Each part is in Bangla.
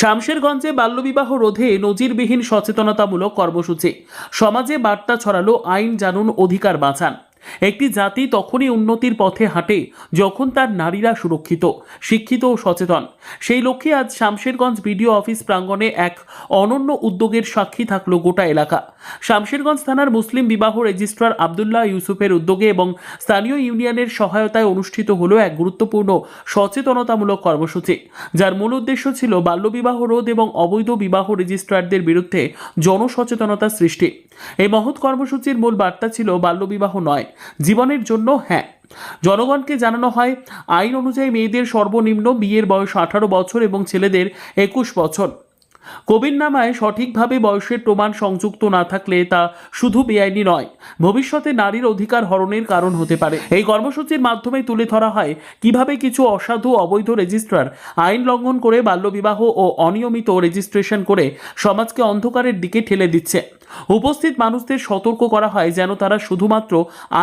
শামশেরগঞ্জে বাল্যবিবাহ রোধে নজিরবিহীন সচেতনতামূলক কর্মসূচি। সমাজে বার্তা ছড়ালো আইন জানুন অধিকার বাঁচান। একটি জাতি তখনই উন্নতির পথে হাঁটে যখন তার নারীরা সুরক্ষিত, শিক্ষিত ও সচেতন। সেই লক্ষ্যে আজ শামশেরগঞ্জ বিডিও অফিস প্রাঙ্গণে এক অনন্য উদ্যোগের সাক্ষী থাকল গোটা এলাকা। শামশেরগঞ্জ থানার মুসলিম বিবাহ রেজিস্ট্রার আবদুল্লাহ ইউসুফের উদ্যোগে এবং স্থানীয় ইউনিয়নের সহায়তায় অনুষ্ঠিত হল এক গুরুত্বপূর্ণ সচেতনতামূলক কর্মসূচি, যার মূল উদ্দেশ্য ছিল বাল্যবিবাহ রোধ এবং অবৈধ বিবাহ রেজিস্ট্রারদের বিরুদ্ধে জনসচেতনতা সৃষ্টি। এই মহৎ কর্মসূচির মূল বার্তা ছিল বাল্যবিবাহ নয় জীবনের জন্য হ্যাঁ। জনগণকে জানানো হয়, আইন অনুযায়ী মেয়েদের সর্বনিম্ন বিয়ের বয়স আঠারো বছর এবং ছেলেদের একুশ বছর। কবিরনামায় সঠিকভাবে বয়সের প্রমাণ সংযুক্ত না থাকলে তা শুধু বেআইনি নয়, ভবিষ্যতে নারীর অধিকার হরণের কারণ হতে পারে। এই কর্মসূচির মাধ্যমে তুলে ধরা হয় কীভাবে কিছু অসাধু অবৈধ রেজিস্ট্রার আইন লঙ্ঘন করে বাল্যবিবাহ ও অনিয়মিত রেজিস্ট্রেশন করে সমাজকে অন্ধকারের দিকে ঠেলে দিচ্ছে। উপস্থিত মানুষদের সতর্ক করা হয় যেন তারা শুধুমাত্র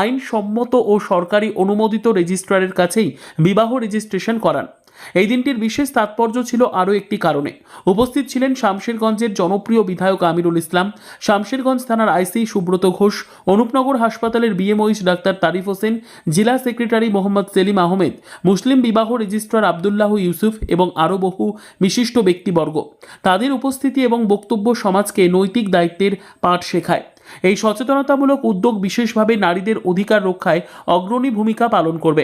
আইনসম্মত ও সরকারি অনুমোদিত রেজিস্ট্রারের কাছেই বিবাহ রেজিস্ট্রেশন করান। এই দিনটির বিশেষ তাৎপর্য ছিল আরও একটি কারণে। উপস্থিত ছিলেন শামশেরগঞ্জের জনপ্রিয় বিধায়ক আমিরুল ইসলাম, শামশেরগঞ্জ থানার আইসি সুব্রত ঘোষ, অনুপনগর হাসপাতালের বিএমওইস ডাক্তার তারিফ হোসেন, জেলা সেক্রেটারি মোহাম্মদ সেলিম আহমেদ, মুসলিম বিবাহ রেজিস্ট্রার আবদুল্লাহ ইউসুফ এবং আরও বহু বিশিষ্ট ব্যক্তিবর্গ। তাদের উপস্থিতি এবং বক্তব্য সমাজকে নৈতিক দায়িত্বের পাঠ শেখায়। এই সচেতনতামূলক উদ্যোগ বিশেষভাবে নারীদের অধিকার রক্ষায় অগ্রণী ভূমিকা পালন করবে।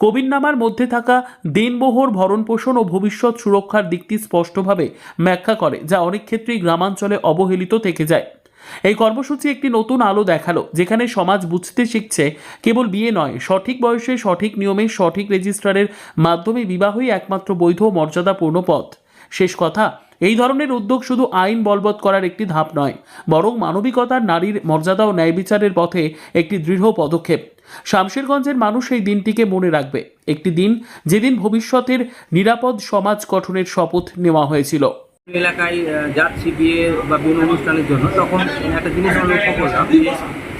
কবিরনামার মধ্যে থাকা দিনবহর ভরণ পোষণ ও ভবিষ্যৎ সুরক্ষার দিকটি স্পষ্টভাবে ব্যাখ্যা করে, যা অনেক ক্ষেত্রেই গ্রামাঞ্চলে অবহেলিত থেকে যায়। এই কর্মসূচি একটি নতুন আলো দেখাল, যেখানে সমাজ বুঝতে শিখছে, কেবল বিয়ে নয়, সঠিক বয়সে সঠিক নিয়মে সঠিক রেজিস্ট্রারের মাধ্যমে বিবাহই একমাত্র বৈধ মর্যাদাপূর্ণ পথ। শেষ কথা এই ধরনের উদ্যোগ শুধু আইন বলবৎ করার একটি ধাপ নয়, বরং মানবিকতার নারীর মর্যাদা ও ন্যায় বিচারের পথে একটি দৃঢ় পদক্ষেপ। শামশেরগঞ্জের মানুষ এই দিনটিকে মনে রাখবে। একটি দিন যেদিন ভবিষ্যতের নিরাপদ সমাজ গঠনের শপথ নেওয়া হয়েছিল। এলাকায় যাচ্ছি বিয়ে বা বিভিন্ন অনুষ্ঠানের জন্য তখন একটা জিনিস আমরা লক্ষ্য করলাম যে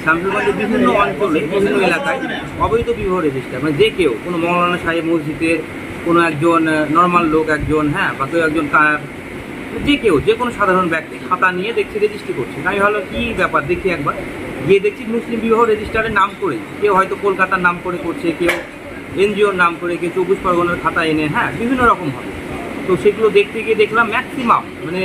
শামসুরগঞ্জের বিভিন্ন অঞ্চলে, বিভিন্ন এলাকায় অবৈধ বিবাহ রেজিস্টার মানে যে কেউ, কোনো মৌলানা সাহেব মসজিদের কোনো একজন নর্মাল লোক একজন হ্যাঁ বা কেউ একজন যে কেউ যে কোনো সাধারণ ব্যক্তি খাতা নিয়ে দেখছি রেজিস্ট্রি করছে আমি ভালো কী ব্যাপার? দেখি একবার। গিয়ে দেখছি মুসলিম বিবাহ রেজিস্টারের নাম করে কেউ হয়তো কলকাতার নাম করে করছে কেউ এনজিওর নাম করে কেউ চব্বিশ পরগনার খাতা এনে হ্যাঁ বিভিন্ন রকম হবে। তো সেগুলো দেখতে গিয়ে দেখলাম ম্যাক্সিমাম মানে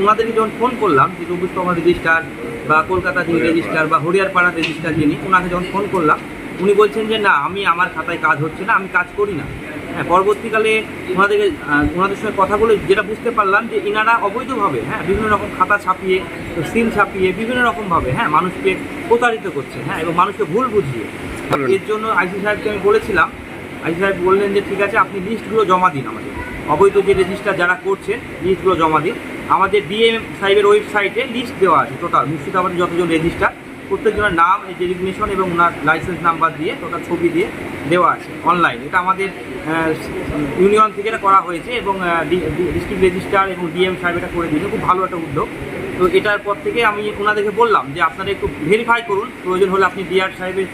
ওনাদেরকে যখন ফোন করলাম যে চব্বিশ পরগনা রেজিস্টার বা কলকাতা যিনি রেজিস্টার বা হরিয়ারপাড়া রেজিস্টার যিনি ওনাকে যখন ফোন করলাম উনি বলছেন যে না আমি আমার খাতায় কাজ হচ্ছে না আমি কাজ করি না। হ্যাঁ পরবর্তীকালে ওনাদেরকে ওনাদের সঙ্গে কথা বলে যেটা বুঝতে পারলাম যে ইনারা অবৈধভাবে হ্যাঁ বিভিন্ন রকম খাতা ছাপিয়ে সিল ছাপিয়ে বিভিন্ন রকমভাবে হ্যাঁ মানুষকে প্রতারিত করছে হ্যাঁ এবং মানুষকে ভুল বুঝিয়ে। এর জন্য আইসি সাহেবকে আমি বলেছিলাম আইসি সাহেব বললেন যে ঠিক আছে আপনি লিস্টগুলো জমা দিন আমাদের। অবৈধ যে রেজিস্টার যারা করছেন লিস্টগুলো জমা দিন। আমাদের ডিএম সাহেবের ওয়েবসাইটে লিস্ট দেওয়া আছে টোটাল মুর্শিদাবাদের যতজন রেজিস্টার প্রত্যেকজনের নাম এই ডেজিগনেশন এবং ওনার লাইসেন্স নাম্বার দিয়ে টোটাল ছবি দিয়ে দেওয়া আছে অনলাইন এটা আমাদের ইউনিয়ন থেকে এটা করা হয়েছে এবং ডিস্ট্রিক্ট রেজিস্ট্রার এবং ডিএম সাহেব এটা করে দিয়েছে। খুব ভালো একটা উদ্যোগ। তো এটার পর থেকে আমি ওনাদেরকে বললাম যে, আপনারা একটু ভেরিফাই করুন। প্রয়োজন হলে আপনি ডিআর সাহেবের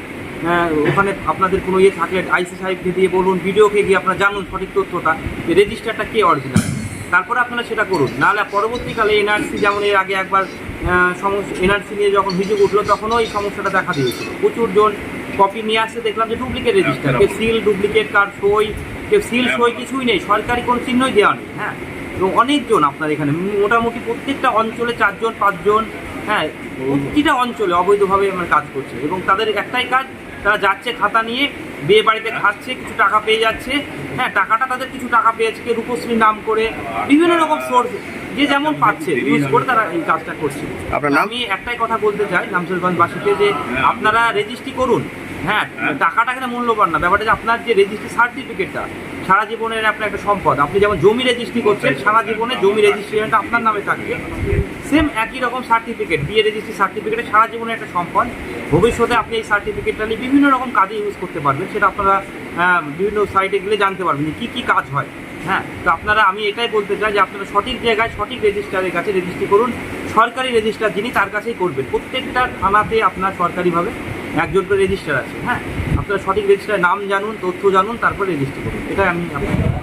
ওখানে আপনাদের কোনো ইয়ে থাকলে আইসি সাহেবকে দিয়ে বলুন, ভিডিওকে গিয়ে আপনারা জানুন সঠিক তথ্যটা যে রেজিস্টারটা কে অরিজিনাল তারপরে আপনারা সেটা করুন। নাহলে পরবর্তীকালে এনআরসি যেমন এর আগে একবার সমস্যা, এনআরসি নিয়ে যখন ভিডিও উঠল, তখনও এই সমস্যাটা দেখা দিয়েছিল। প্রচুর জন কপি নিয়ে আসতে দেখলাম যে ডুপ্লিকেট রেজিস্টার কেউ সিল ডুপ্লিকেট কার সই কেউ সিল সই কিছুই নেই সরকারি কোনো চিহ্নই দেওয়া নেই হ্যাঁ? এবং অনেকজন আপনার এখানে মোটামুটি প্রত্যেকটা অঞ্চলে চারজন পাঁচজন হ্যাঁ? প্রতিটা অঞ্চলে অবৈধভাবে আমার কাজ করছে এবং তাদের একটাই কাজ তারা যাচ্ছে খাতা নিয়ে বিয়ে বাড়িতে খাচ্ছে কিছু টাকা পেয়ে যাচ্ছে হ্যাঁ? টাকাটা তাদের কিছু টাকা পেয়েছে রূপশ্রী নাম করে বিভিন্ন রকম সোর্স যে যেমন পাচ্ছে ইউজ করে তারা এই কাজটা করছে। আমি একটাই কথা বলতে চাই নামসরগঞ্জবাসীকে যে আপনারা রেজিস্ট্রি করুন হ্যাঁ টাকাটা কিন্তু মূল্যবান না। ব্যাপারটা আপনার যে রেজিস্ট্রি সার্টিফিকেটটা সারা জীবনের আপনার একটা সম্পদ। আপনি যেমন জমি রেজিস্ট্রি করছেন, সারা জীবনে জমি রেজিস্ট্রেশনটা আপনার নামে থাকবে। সেম একই রকম সার্টিফিকেট বিয়ে রেজিস্ট্রি সার্টিফিকেটে সারা জীবনের একটা সম্পদ। ভবিষ্যতে আপনি এই সার্টিফিকেটটা নিয়ে বিভিন্ন রকম কাজে ইউজ করতে পারবেন। সেটা আপনারা বিভিন্ন সাইটে গেলে জানতে পারবেন যে কী কী কাজ হয়। হ্যাঁ তো আপনারা, আমি এটাই বলতে চাই যে আপনারা সঠিক জায়গায় সঠিক রেজিস্ট্রারের কাছে রেজিস্ট্রি করুন। সরকারি রেজিস্ট্রার যিনি তার কাছেই করবেন। প্রত্যেকটা থানাতে আপনার সরকারিভাবে একজন করে রেজিস্টার আছে হ্যাঁ? আপনারা সঠিক রেজিস্টারের নাম জানুন, তথ্য জানুন, তারপর রেজিস্টার করুন। এটাই আমি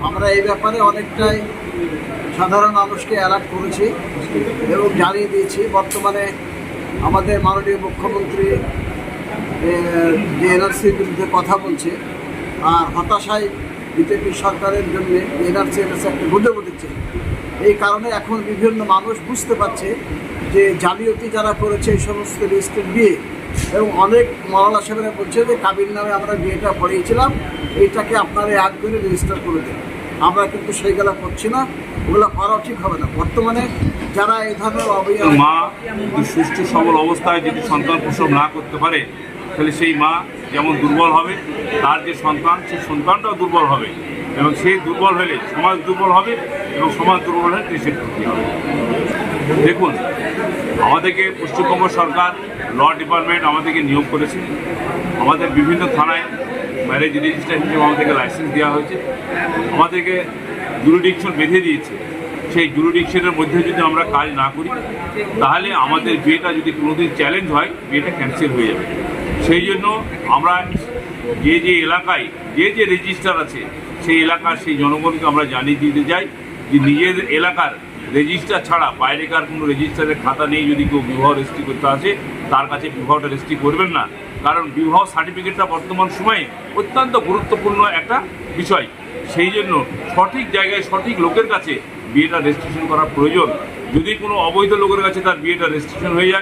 আমরা এই ব্যাপারে অনেকটাই সাধারণ মানুষকে অ্যালার্ট করেছি এবং জানিয়ে দিয়েছি। বর্তমানে আমাদের মাননীয় মুখ্যমন্ত্রী যে এনআরসির বিরুদ্ধে কথা বলছে, আর হতাশায় বিজেপি সরকারের জন্য এনআরসি এনআরসি একটা বুঝে উঠেছে এই কারণে এখন বিভিন্ন মানুষ বুঝতে পারছে যে জালিয়াতি যারা করেছে এই সমস্ত রেজিস্টার বিয়ে, এবং অনেক মরলা সাহেবরা বলছে যে কাবির নামে আমরা বিয়েটা পড়িয়েছিলাম এইটাকে আপনারা এক করে রেজিস্টার করে দেন। আমরা কিন্তু সেইগুলো করছি না, ওগুলো করা ঠিক হবে না। বর্তমানে যারা এই ধরনের মা সুষ্ঠু সবল অবস্থায় যদি সন্তান প্রসব না করতে পারে তাহলে সেই মা যেমন দুর্বল হবে, তার যে সন্তান, সেই সন্তানটাও দুর্বল হবে। এবং সেই দুর্বল হলে সমাজ দুর্বল হবে এবং সমাজ দুর্বল হলে দেশের ক্ষতি হবে। দেখুন, আমাদেরকে পশ্চিমবঙ্গ সরকার, ল ডিপার্টমেন্ট আমাদেরকে নিয়োগ করেছে। আমাদের বিভিন্ন থানায় ম্যারেজ রেজিস্টার হিসেবে আমাদেরকে লাইসেন্স দেওয়া হয়েছে। আমাদেরকে জুরিডিকশন বেঁধে দিয়েছে। সেই জুরিডিকশনের মধ্যে যদি আমরা কাজ না করি, তাহলে আমাদের বিয়েটা যদি কোনোদিন চ্যালেঞ্জ হয়, বিয়েটা ক্যান্সেল হয়ে যাবে। সেই জন্য আমরা যে যে এলাকায়, যে যে রেজিস্টার আছে, সেই এলাকার সেই জনগণকে আমরা জানিয়ে দিতে যাই যে নিজের এলাকার রেজিস্টার ছাড়া বাইরেকার কোনো রেজিস্টারের খাতা নেই যদি কেউ বিবাহ রেজিস্ট্রি করতে আসে, তার কাছে বিবাহটা রেজিস্ট্রি করবেন না। কারণ বিবাহ সার্টিফিকেটটা বর্তমান সময়ে অত্যন্ত গুরুত্বপূর্ণ একটা বিষয়। সেই জন্য সঠিক জায়গায় সঠিক লোকের কাছে বিয়েটা রেজিস্ট্রেশন করা প্রয়োজন। যদি কোনো অবৈধ লোকের কাছে তার বিয়েটা রেজিস্ট্রেশন হয়ে যায়